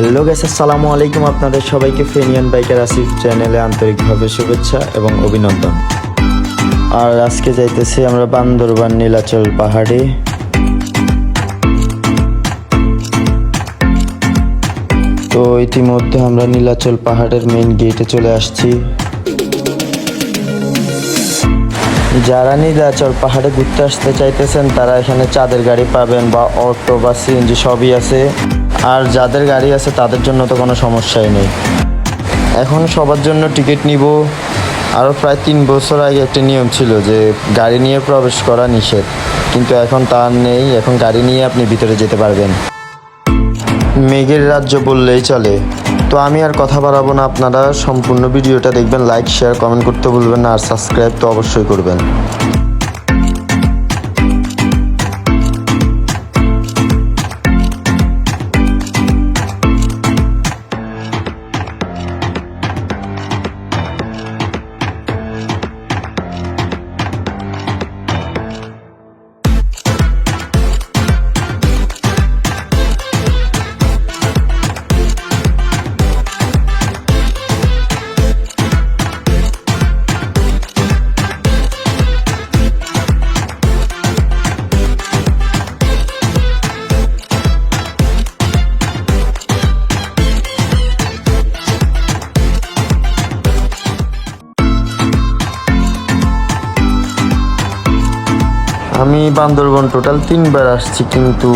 Hello gas সালামু আলাইকুম আপনাদের সবাইকে ফেনিয়ান বাইকার আসিফ চ্যানেলে আন্তরিকভাবে শুভেচ্ছা এবং অভিনন্দন। আর আজকে যাইতেছি আমরা বান্দরবান নীলাচল পাহাড়ে। তো ইতিমধ্যে আমরা নীলাচল পাহাড়ের মেইন গেটে চলে আসছি। যারা নীলাচল পাহাড়ে ঘুরতে আসতে চাইতেছেন, তারা এখানে চাঁদের গাড়ি পাবেন বা অটো বা সিএনজি সবই আছে। আর যাদের গাড়ি আছে, তাদের জন্য তো কোনো সমস্যাই নেই। এখন সবার জন্য টিকিট নিব। আরও প্রায় তিন বছর আগে একটা নিয়ম ছিল যে গাড়ি নিয়ে প্রবেশ করা নিষেধ। কিন্তু এখন তা নেই। এখন গাড়ি নিয়ে আপনি ভিতরে যেতে পারবেন। মেঘের রাজ্য বললেই চলে। তো আমি আর কথা বাড়াবো না, আপনারা সম্পূর্ণ ভিডিওটা দেখবেন লাইক শেয়ার কমেন্ট করতে ভুলবেন না, আর সাবস্ক্রাইব তো অবশ্যই করবেন। আমি বান্দরবন টোটাল তিনবার আসছি, কিন্তু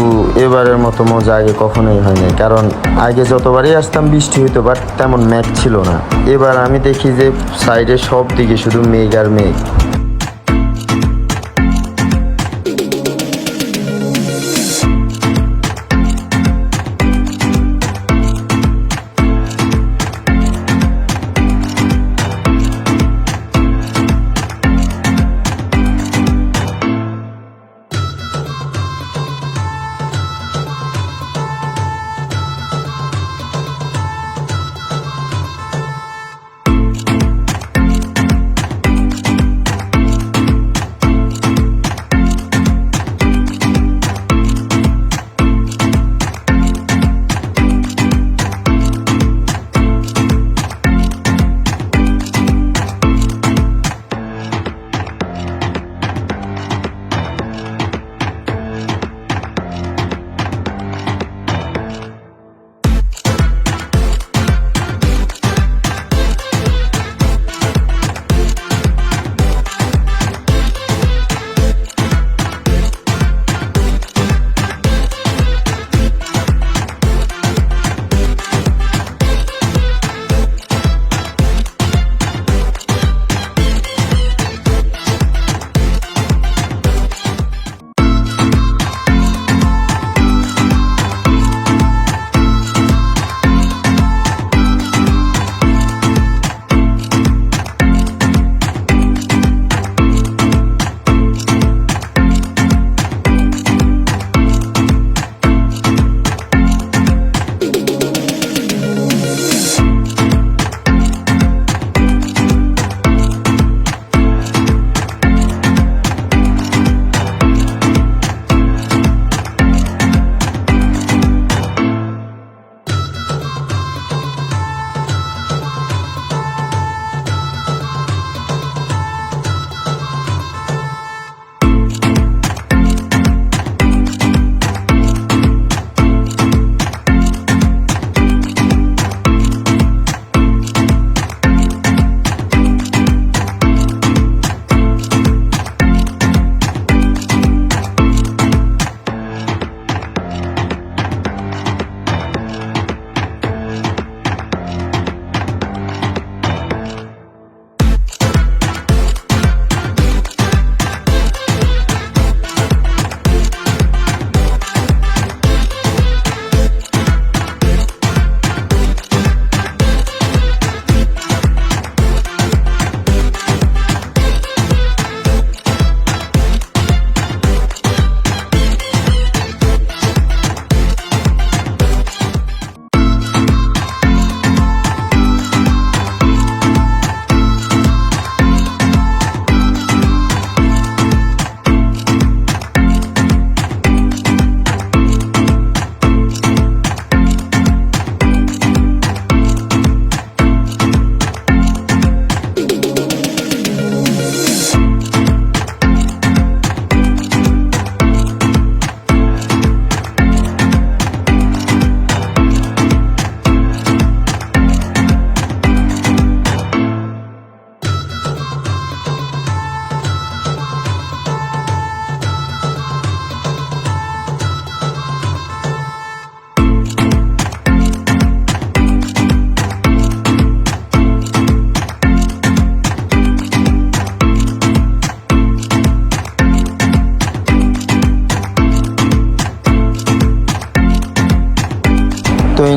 এবারের মতো মজা আগে কখনোই হয়নি। কারণ আগে যতবারই আসতাম বৃষ্টি হইতো বাট তেমন মেঘ ছিল না। এবার আমি দেখি যে সাইডে সব দিকে শুধু মেঘ আর মেঘ।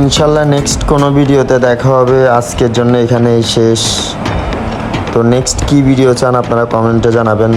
ইনশাল্লাহ নেক্সট কোনো ভিডিওতে দেখা হবে। আজকের জন্য এখানেই শেষ। তো নেক্সট কি ভিডিও চান আপনারা কমেন্টে জানাবেন।